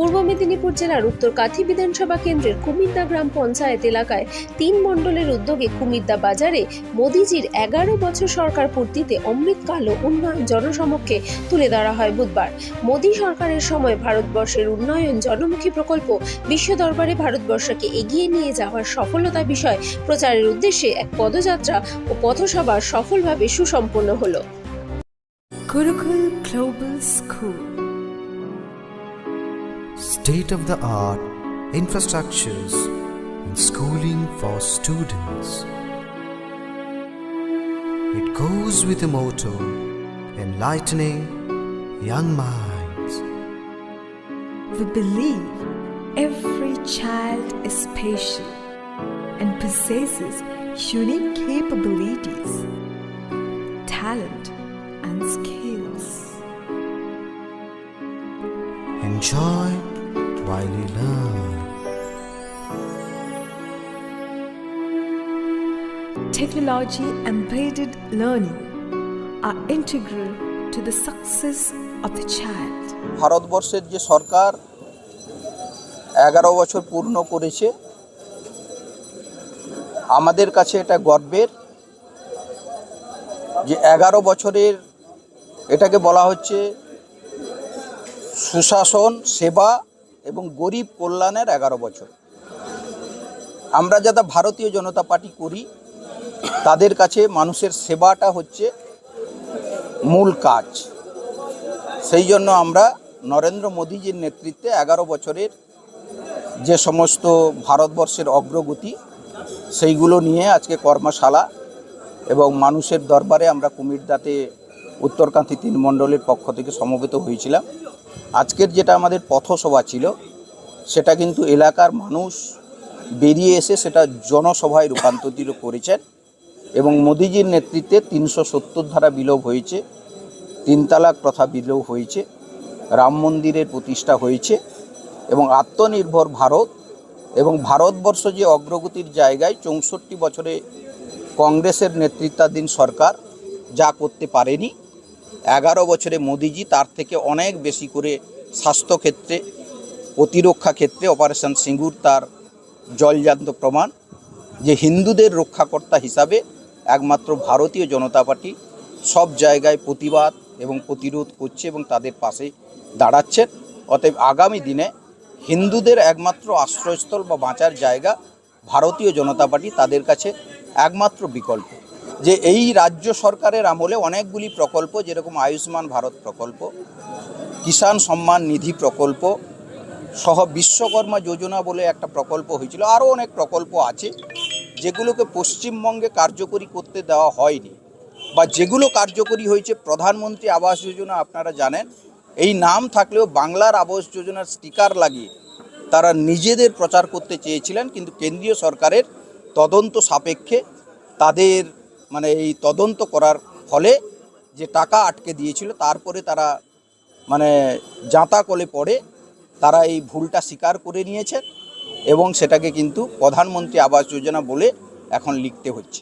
পূর্ব মেদিনীপুর জেলার উত্তর কাথি বিধানসভা কেন্দ্রের কুমিদ্দা গ্রাম পঞ্চায়েত এলাকায় তিন মণ্ডলের উদ্যোগে কুমিদ্দা বাজারে মোদিজির এগারো বছর সরকার পূর্তিতে অমৃতকাল ও উন্নয়ন জনসমক্ষে তুলে ধরা হয় বুধবার মোদী সরকারের সময় ভারতবর্ষের উন্নয়ন জনমুখী প্রকল্প বিশ্ব দরবারে ভারতবর্ষকে এগিয়ে নিয়ে যাওয়ার সফলতা বিষয় প্রচারের উদ্দেশ্যে এক পদযাত্রা ও পথসভা সফলভাবে সুসম্পন্ন হলো Gurukul Global School. State of the art infrastructures and schooling for students. It goes with the motto enlightening young minds. We believe every child is special and possesses unique capabilities, talent, and skills. Enjoy পাইলি না Technology embedded learning are integral to the success of the child. ভারতবর্ষের যে সরকার এগারো বছর পূর্ণ করেছে আমাদের কাছে এটা গর্বের যে এগারো বছরের এটাকে বলা হচ্ছে সুশাসন সেবা এবং গরিব কল্যাণের এগারো বছর। আমরা যারা ভারতীয় জনতা পার্টি করি, তাদের কাছে মানুষের সেবাটা হচ্ছে মূল কাজ। সেই জন্য আমরা নরেন্দ্র মোদীজির নেতৃত্বে এগারো বছরের যে সমস্ত ভারতবর্ষের অগ্রগতি, সেইগুলো নিয়ে আজকে কর্মশালা এবং মানুষের দরবারে আমরা কুমিরদাতে উত্তরকান্তি তিন মণ্ডলের পক্ষ থেকে সমবেত হয়েছিলাম। আজকের যেটা আমাদের পথসভা ছিল, সেটা কিন্তু এলাকার মানুষ বেরিয়ে এসে সেটা জনসভায় রূপান্তরিত করেছেন এবং মোদিজির নেতৃত্বে তিনশো সত্তর ধারা বিলোপ হয়েছে তিন তালাক প্রথা বিলোপ হয়েছে, রাম মন্দিরের প্রতিষ্ঠা হয়েছে এবং আত্মনির্ভর ভারত এবং ভারতবর্ষ যে অগ্রগতির জায়গায় চৌষট্টি বছরে কংগ্রেসের নেতৃত্বাধীন সরকার যা করতে পারেনি এগারো বছরে মোদিজি তার থেকে অনেক বেশি করে স্বাস্থ্যক্ষেত্রে প্রতিরক্ষা ক্ষেত্রে অপারেশন সিঙ্গুর তার জলজান্ত প্রমাণ যে হিন্দুদের রক্ষাকর্তা হিসাবে একমাত্র ভারতীয় জনতা পার্টি সব জায়গায় প্রতিবাদ এবং প্রতিরোধ করছে এবং তাদের পাশে দাঁড়াচ্ছেন অতএব আগামী দিনে হিন্দুদের একমাত্র আশ্রয়স্থল বা বাঁচার জায়গা ভারতীয় জনতা পার্টি তাদের কাছে একমাত্র বিকল্প। যে এই রাজ্য সরকারের আমলে অনেকগুলি প্রকল্প, যেরকম আয়ুষ্মান ভারত প্রকল্প, কিষাণ সম্মান নিধি প্রকল্প, সহ বিশ্বকর্মা যোজনা বলে একটা প্রকল্প হয়েছিল। আরও অনেক প্রকল্প আছে, যেগুলোকে পশ্চিমবঙ্গে কার্যকরী করতে দেওয়া হয়নি। বা যেগুলো কার্যকরী হয়েছে, প্রধানমন্ত্রী আবাস যোজনা আপনারা জানেন, এই নাম থাকলেও বাংলার আবাস যোজনার স্টিকার লাগিয়ে তারা নিজেদের প্রচার করতে চেয়েছিলেন, কিন্তু কেন্দ্রীয় সরকারের তদন্ত সাপেক্ষে তাদের মানে এই তদন্ত করার ফলে যে টাকা আটকে দিয়েছিল, তারপরে তারা মানে জাঁতা কলে পড়ে তারা এই ভুলটা স্বীকার করে নিয়েছে এবং সেটাকে কিন্তু প্রধানমন্ত্রী আবাস যোজনা বলে এখন লিখতে হচ্ছে।